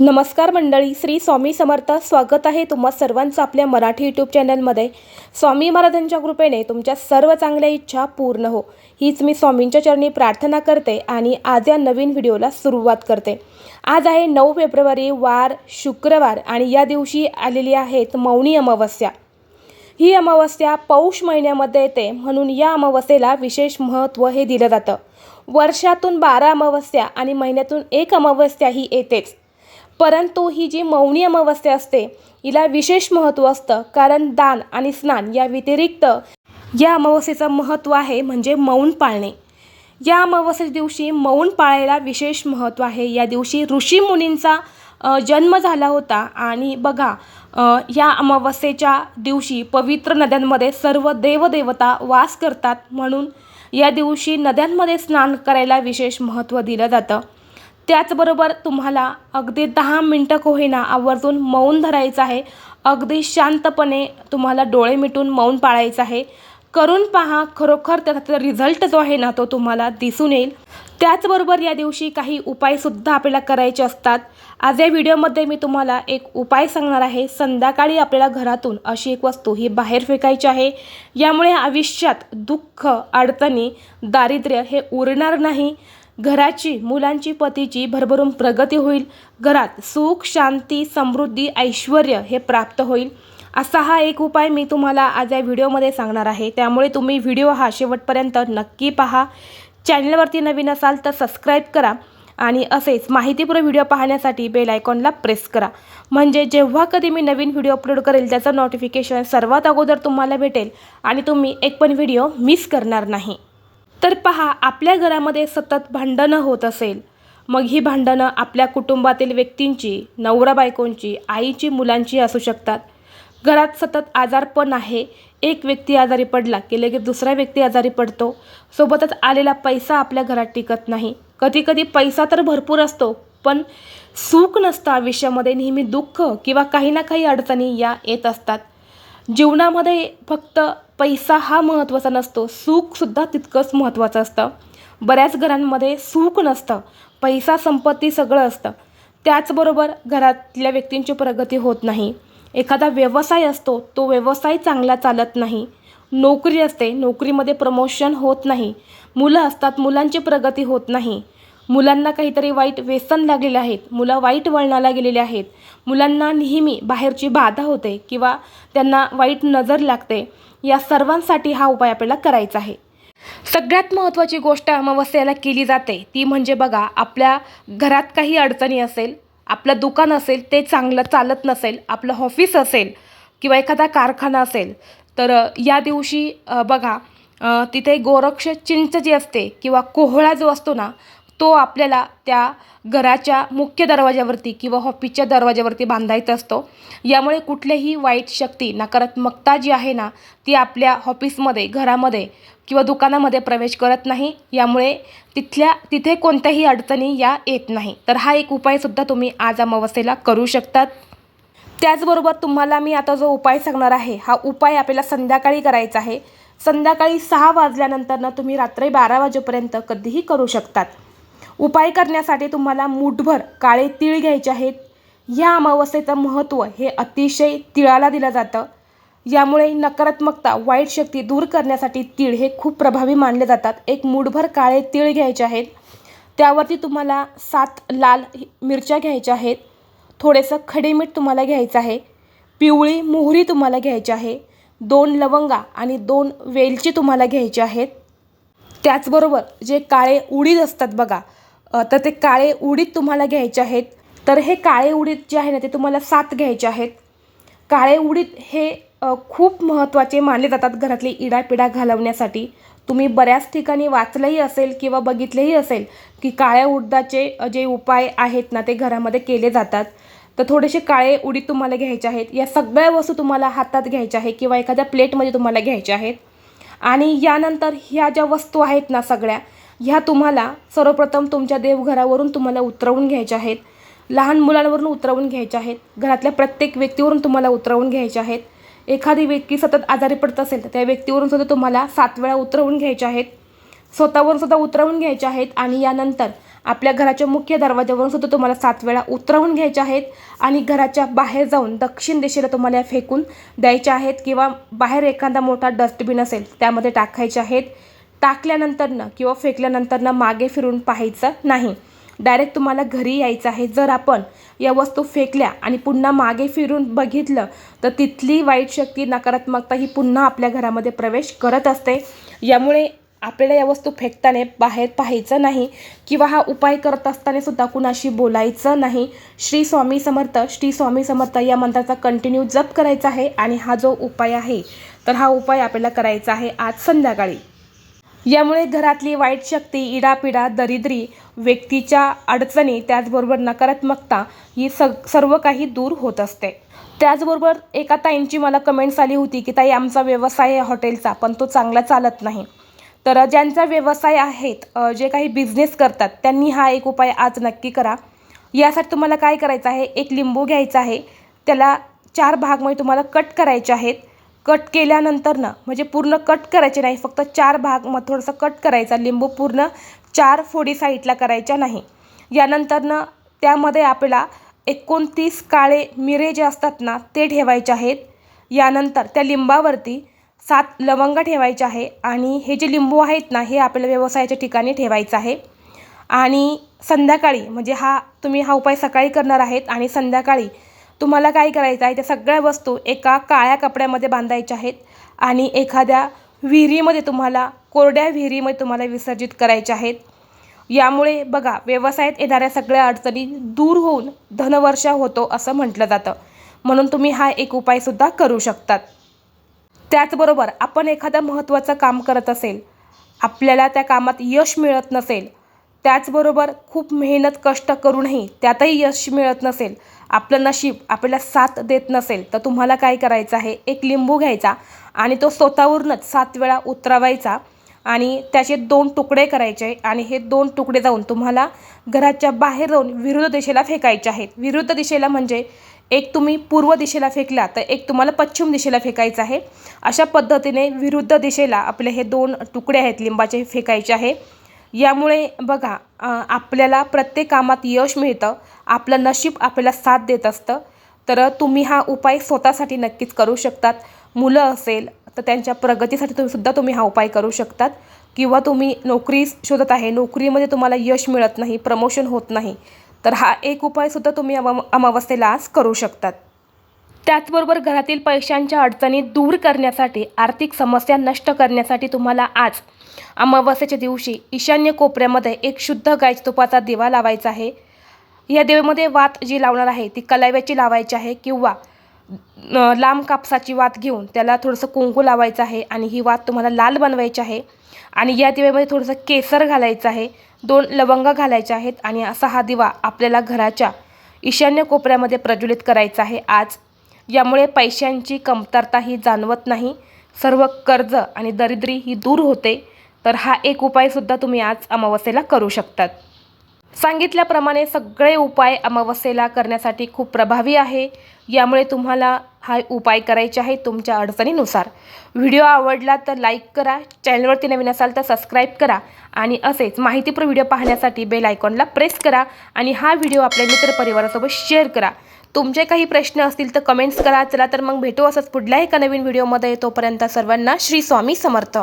नमस्कार मंडळी श्री स्वामी समर्थ स्वागत आहे तुम्हा सर्वांचं आपल्या मराठी यूट्यूब चॅनलमध्ये स्वामी महाराजांच्या कृपेने तुमच्या सर्व चांगल्या इच्छा पूर्ण हो. हीच मी स्वामींच्या चरणी प्रार्थना करते आणि आज या नवीन व्हिडिओला सुरुवात करते. आज आहे नऊ फेब्रुवारी वार शुक्रवार आणि या दिवशी आलेली आहेत मौनी अमावस्या. ही अमावस्या पौष महिन्यामध्ये येते म्हणून या अमावस्येला विशेष महत्त्व हे दिलं जातं. वर्षातून बारा अमावस्या आणि महिन्यातून एक अमावस्या ही येतेच. परंतु ही जी मौनी अमावस्या असते हिला विशेष महत्त्व असतं. कारण दान आणि स्नान या व्यतिरिक्त या अमावस्येचं महत्त्व आहे म्हणजे मौन पाळणे. या अमावस्ये दिवशी मौन पाळायला विशेष महत्त्व आहे. या दिवशी ऋषी मुनींचा जन्म झाला होता आणि बघा या अमावस्येच्या दिवशी पवित्र नद्यांमध्ये सर्व देवदेवता वास करतात म्हणून या दिवशी नद्यांमध्ये स्नान करायला विशेष महत्त्व दिलं जातं. त्याचबरोबर तुम्हाला अगदी दहा मिनटं का होईना आवर्जून मौन धरायचं आहे. अगदी शांतपणे तुम्हाला डोळे मिटून मौन पाळायचं आहे. करून पहा खरोखर त्याचा रिझल्ट जो आहे ना तो तुम्हाला दिसून येईल. त्याचबरोबर या दिवशी काही उपायसुद्धा आपल्याला करायचे असतात. आज या व्हिडिओमध्ये मी तुम्हाला एक उपाय सांगणार आहे. संध्याकाळी आपल्याला घरातून अशी एक वस्तू ही बाहेर फेकायची आहे. यामुळे आयुष्यात दुःख अडचणी दारिद्र्य हे उरणार नाही. घराची मुलांची पतीची भरभरून प्रगती होईल. घरात सुख शांती समृद्धी ऐश्वर हे प्राप्त होईल. असा हा एक उपाय मी तुम्हाला आज या व्हिडिओमध्ये सांगणार आहे. त्यामुळे तुम्ही व्हिडिओ हा शेवटपर्यंत नक्की पहा. चॅनलवरती नवीन असाल तर सबस्क्राईब करा आणि असेच माहितीपूर्ण व्हिडिओ पाहण्यासाठी बेल आयकॉनला प्रेस करा. म्हणजे जेव्हा कधी मी नवीन व्हिडिओ अपलोड करेल त्याचं नोटिफिकेशन सर्वात अगोदर तुम्हाला भेटेल आणि तुम्ही एक पण व्हिडिओ मिस करणार नाही. तर पहा आपल्या घरामध्ये सतत भांडणं होत असेल. मग ही भांडणं आपल्या कुटुंबातील व्यक्तींची नवरा बायकोंची आईची मुलांची असू शकतात. घरात सतत आजारपण आहे. एक व्यक्ती आजारी पडला की लगेच दुसरा व्यक्ती आजारी पडतो. सोबतच आलेला पैसा आपल्या घरात टिकत नाही. कधी कधी पैसा तर भरपूर असतो पण सुख नसतं आयुष्यामध्ये. नेहमी दुःख किंवा काही ना काही अडचणी या येत असतात. जीवनामध्ये फक्त पैसा हा महत्त्वाचा नसतो. सुखसुद्धा तितकंच महत्त्वाचं असतं. बऱ्याच घरांमध्ये सुख नसतं. पैसा संपत्ती सगळं असतं. त्याचबरोबर घरातल्या व्यक्तींची प्रगती होत नाही. एखादा व्यवसाय असतो तो व्यवसाय चांगला चालत नाही. नोकरी असते नोकरीमध्ये प्रमोशन होत नाही. मुलं असतात मुलांची प्रगती होत नाही. मुलांना काहीतरी वाईट व्यसन लागलेले आहेत. मुलं वाईट वळणाला गेलेले आहेत. मुलांना नेहमी बाहेरची बाधा होते किंवा त्यांना वाईट नजर लागते. या सर्वांसाठी हा उपाय आपल्याला करायचा आहे. सगळ्यात महत्त्वाची गोष्ट अमावस्येला केली जाते ती म्हणजे बघा आपल्या घरात काही अडचणी असेल आपलं दुकान असेल ते चांगलं चालत नसेल आपलं ऑफिस असेल किंवा एखादा कारखाना असेल तर या दिवशी बघा तिथे गोरक्ष चिंच जी असते किंवा कोहळा जो असतो ना तो आपल्याला त्या घराच्या मुख्य दरवाज्यावरती किंवा ऑफिसच्या दरवाज्यावरती बांधायचा असतो. यामुळे कुठल्याही वाईट शक्ती नकारात्मकता जी आहे ना ती आपल्या ऑफिसमध्ये घरामध्ये किंवा दुकानामध्ये प्रवेश करत नाही. यामुळे तिथल्या तिथे कोणत्याही अडचणी या येत नाही. तर हा एक उपायसुद्धा तुम्ही आज अमावस्येला करू शकतात. त्याचबरोबर तुम्हाला मी आता जो उपाय सांगणार आहे हा उपाय आपल्याला संध्याकाळी करायचा आहे. संध्याकाळी सहा वाजल्यानंतरनं तुम्ही रात्री बारा वाजेपर्यंत कधीही करू शकतात. उपाय करण्यासाठी तुम्हाला मूठभर काळे तीळ घ्यायचे आहेत. या अमावस्येचं महत्त्व हे अतिशय तिळाला दिलं जातं. यामुळे नकारात्मकता वाईट शक्ती दूर करण्यासाठी तीळ हे खूप प्रभावी मानले जातात. एक मूठभर काळे तीळ घ्यायचे आहेत. त्यावरती तुम्हाला सात लाल मिरच्या घ्यायच्या आहेत. थोडेसं खडे मीठ तुम्हाला घ्यायचं आहे. पिवळी मोहरी तुम्हाला घ्यायची आहे. दोन लवंगा आणि दोन वेलची तुम्हाला घ्यायची आहेत. त्याचबरोबर जे काळे उडीद असतात बघा तर ते काळे उडीद तुम्हाला घ्यायचे आहेत. तर हे काळे उडीद जे आहे ना ते तुम्हाला सात घ्यायचे आहेत. काळे उडीद हे खूप महत्त्वाचे मानले जातात घरातली इडापिडा घालवण्यासाठी. तुम्ही बऱ्याच ठिकाणी वाचलंही असेल किंवा बघितलंही असेल की काळ्या उडदाचे जे उपाय आहेत ना ते घरामध्ये केले जातात. तर थोडेसे काळे उडीद तुम्हाला घ्यायचे आहेत. या सगळ्या वस्तू तुम्हाला हातात घ्यायच्या आहे किंवा एखाद्या प्लेटमध्ये तुम्हाला घ्यायच्या आहेत. आणि यानंतर ह्या ज्या वस्तू आहेत ना सगळ्या ह्या तुम्हाला सर्वप्रथम तुमच्या देवघरावरून तुम्हाला उतरवून घ्यायच्या आहेत. लहान मुलांवरून उतरवून घ्यायच्या आहेत. घरातल्या प्रत्येक व्यक्तीवरून तुम्हाला उतरवून घ्यायच्या आहेत. एखादी व्यक्ती सतत आजारी पडत असेल तर त्या व्यक्तीवरून सुद्धा तुम्हाला सात वेळा उतरवून घ्यायच्या आहेत. स्वतःवरून सुद्धा उतरवून घ्यायच्या आहेत आणि यानंतर आपल्या घराच्या मुख्य दरवाजावरून सुद्धा तुम्हाला सात वेळा उतरवून घ्यायच्या आहेत आणि घराच्या बाहेर जाऊन दक्षिण दिशेला तुम्हाला फेकून द्यायच्या आहेत किंवा बाहेर एखादा मोठा डस्टबिन असेल त्यामध्ये टाकायचे आहेत. टाकल्यानंतरनं किंवा फेकल्यानंतरनं मागे फिरून पाहायचं नाही. डायरेक्ट तुम्हाला घरी यायचं आहे. जर आपण या वस्तू फेकल्या आणि पुन्हा मागे फिरून बघितलं तर तिथली वाईट शक्ती नकारात्मकता ही पुन्हा आपल्या घरामध्ये प्रवेश करत असते. यामुळे आपल्याला या वस्तू फेकताना बाहेर पाहायचं नाही किंवा हा उपाय करत असताना सुद्धा कुणाशी बोलायचं नाही. श्री स्वामी समर्थ श्री स्वामी समर्थ या मंत्राचा कंटिन्यू जप करायचा आहे आणि हा जो उपाय आहे तर हा उपाय आपल्याला करायचा आहे आज संध्याकाळी. यामुळे घरातली वाईट शक्ती इडापिडा दरिद्री व्यक्तीच्या अडचणी त्याचबरोबर नकारात्मकता ही सग सर्व काही दूर होत असते. त्याचबरोबर एका ताईंची मला कमेंट्स आली होती की ताई आमचा व्यवसाय आहे हॉटेलचा पण तो चांगला चालत नाही. तर ज्यांचा व्यवसाय आहेत जे काही बिझनेस करतात त्यांनी हा एक उपाय आज नक्की करा. यासाठी तुम्हाला काय करायचं आहे? एक लिंबू घ्यायचा आहे. त्याला चार भागमध्ये तुम्हाला कट करायचे आहेत. कट केल्यानंतर ना म्हणजे पूर्ण कट करायचे नाही फक्त चार भाग मग थोडंसं कट करायचा लिंबू पूर्ण चार फोडी साईडला करायच्या नाही. यानंतरनं त्यामध्ये आपल्याला एकोणतीस काळे मिरे जे असतात ना ते ठेवायचे आहेत. यानंतर त्या लिंबावरती सात लवंग ठेवायचे आहे आणि हे जे लिंबू आहेत ना हे आपल्याला व्यवसायाच्या ठिकाणी ठेवायचं आहे. आणि संध्याकाळी म्हणजे हा तुम्ही हा उपाय सकाळी करणार आहेत आणि संध्याकाळी तुम्हाला काय करायचं आहे? त्या सगळ्या वस्तू एका काळ्या कपड्यामध्ये बांधायच्या आहेत आणि एखाद्या विहिरीमध्ये तुम्हाला कोरड्या विहिरीमध्ये तुम्हाला विसर्जित करायच्या आहेत. यामुळे बघा व्यवसायात येणाऱ्या सगळ्या अडचणी दूर होऊन धनवर्षा होतो असं म्हटलं जातं. म्हणून तुम्ही हा एक उपायसुद्धा करू शकतात. त्याचबरोबर आपण एखादं महत्त्वाचं काम करत असेल आपल्याला त्या कामात यश मिळत नसेल त्याचबरोबर खूप मेहनत कष्ट करूनही त्यातही यश मिळत नसेल आपलं नशीब आपल्याला साथ देत नसेल तर तुम्हाला काय करायचं आहे? एक लिंबू घ्यायचा आणि तो स्वतःवरूनच सात वेळा उतरवायचा आणि त्याचे दोन तुकडे करायचे आणि हे दोन तुकडे जाऊन तुम्हाला घराच्या बाहेर जाऊन विरुद्ध दिशेला फेकायचे आहेत. विरुद्ध दिशेला म्हणजे एक तुम्ही पूर्व दिशेला फेकला तर एक तुम्हाला पश्चिम दिशेला फेकायचं आहे. अशा पद्धतीने विरुद्ध दिशेला आपले हे दोन तुकडे आहेत लिंबाचे फेकायचे आहे. यामुळे बघा आपल्याला प्रत्येक कामात यश मिळतं आपलं नशीब आपल्याला साथ देत असतं. तर तुम्ही हा उपाय स्वतःसाठी नक्कीच करू शकतात. मुलं असेल तर त्यांच्या प्रगतीसाठी तुम्ही सुद्धा तुम्ही हा उपाय करू शकतात. किंवा तुम्ही नोकरी शोधत आहे नोकरीमध्ये तुम्हाला यश मिळत नाही प्रमोशन होत नाही तर हा एक उपायसुद्धा तुम्ही अमा अमावस्येला आज करू शकतात. त्याचबरोबर घरातील पैशांच्या अडचणी दूर करण्यासाठी आर्थिक समस्या नष्ट करण्यासाठी तुम्हाला आज अमावस्येच्या दिवशी ईशान्य कोपऱ्यामध्ये एक शुद्ध गायच तुपाचा दिवा लावायचा आहे. या देवेमध्ये वात जी लावणार आहे ती कलाव्याची लावायची आहे किंवा लांब कापसाची वात घेऊन त्याला थोडंसं कुंकू लावायचं आहे आणि ही वात तुम्हाला लाल बनवायची आहे. आणि या दिव्यामध्ये थोडंसं केसर घालायचं आहे दोन लवंग घालायचे आहेत आणि असा हा दिवा आपल्याला घराच्या ईशान्य कोपऱ्यामध्ये प्रज्वलित करायचा आहे. आज यामुळे पैशांची कमतरता ही जाणवत नाही. सर्व कर्ज आणि दरिद्री ही दूर होते. तर हा एक उपायसुद्धा तुम्ही आज अमावस्येला करू शकतात. सांगितल्याप्रमाणे सगळे उपाय अमावस्येला करण्यासाठी खूप प्रभावी आहे. यामुळे तुम्हाला हा उपाय करायचे आहे तुमच्या अडचणीनुसार. व्हिडिओ आवडला तर लाईक करा चॅनलवरती नवीन असाल तर सबस्क्राईब करा आणि असेच माहितीपूर व्हिडिओ पाहण्यासाठी बेल आयकॉनला प्रेस करा आणि हा व्हिडिओ आपल्या मित्रपरिवारासोबत शेअर करा. तुमचे काही प्रश्न असतील तर कमेंट्स करा. चला तर मग भेटू असंच पुढल्याही एका नवीन व्हिडिओमध्ये तोपर्यंत सर्वांना श्री स्वामी समर्थ.